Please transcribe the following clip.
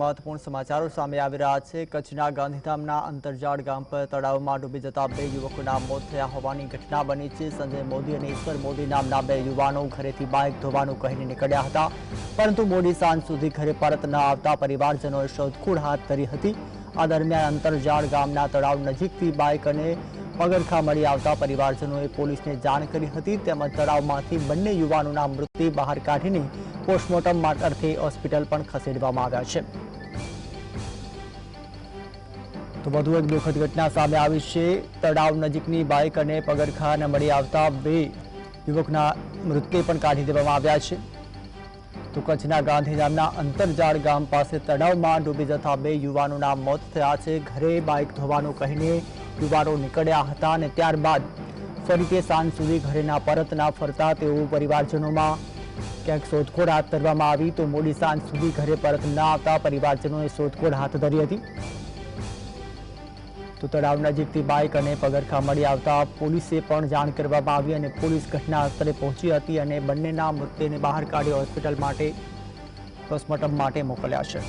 મહત્વપૂર્ણ સમાચારો સામે આવી રહ્યા છે. કચ્છના ગાંધીધામના અંતરજાળ ગામ પર તળાવમાં ડૂબી જતા બે યુવકોના મોત થયા હોવાની ઘટના બની છે. સંજય મોદી અને ઈશ્વર મોદી નામના બે યુવાનો ઘરેથી બાઇક ધોવાનું કહીને નીકળ્યા હતા. પરંતુ મોડી સાંજ સુધી ઘરે પરત ન આવતા પરિવારજનોએ શોધખોળ હાથ ધરી હતી. આ દરમિયાન અંતરજાળ ગામના તળાવ નજીકથી બાઇક અને પગરખા મળી આવતા પરિવારજનોએ પોલીસને જાણ કરી હતી તેમજ તળાવમાંથી બંને યુવાનોના મૃત્યુ બહાર કાઢીને પોસ્ટમોર્ટમ અર્થે હોસ્પિટલ પણ ખસેડવામાં આવ્યા છે. તો વધુ એક દુઃખદ ઘટના સામે આવી છે. તળાવ નજીકની બાઇક અને પગરખાને મળી આવતા બે યુવકના મૃતદેહ પણ કાઢી દેવામાં આવ્યા છે. તો કચ્છના ગાંધીધામના અંતરજાળ ગામ પાસે તળાવમાં ડૂબી જતા બે યુવાનોના મોત થયા છે. ઘરે બાઇક ધોવાનું કહીને યુવાનો નીકળ્યા હતા અને ત્યારબાદ ફરી તે સાંજ સુધી ઘરેના પરત ના ફરતા તેઓ પરિવારજનોમાં ક્યાંક શોધખોળ હાથ ધરવામાં આવી તો મોડી સાંજ સુધી ઘરે પરત ના આવતા પરિવારજનોએ શોધખોળ હાથ ધરી હતી. તો તળાવ નજીકથી બાઇક અને પગરખા મળી આવતા પોલીસે પણ જાણ કરવામાં આવી અને પોલીસ ઘટના સ્થળે પહોંચી હતી અને બંનેના મૃતદેહને બહાર કાઢી હોસ્પિટલ માટે પોસ્ટમોર્ટમ માટે મોકલ્યા છે.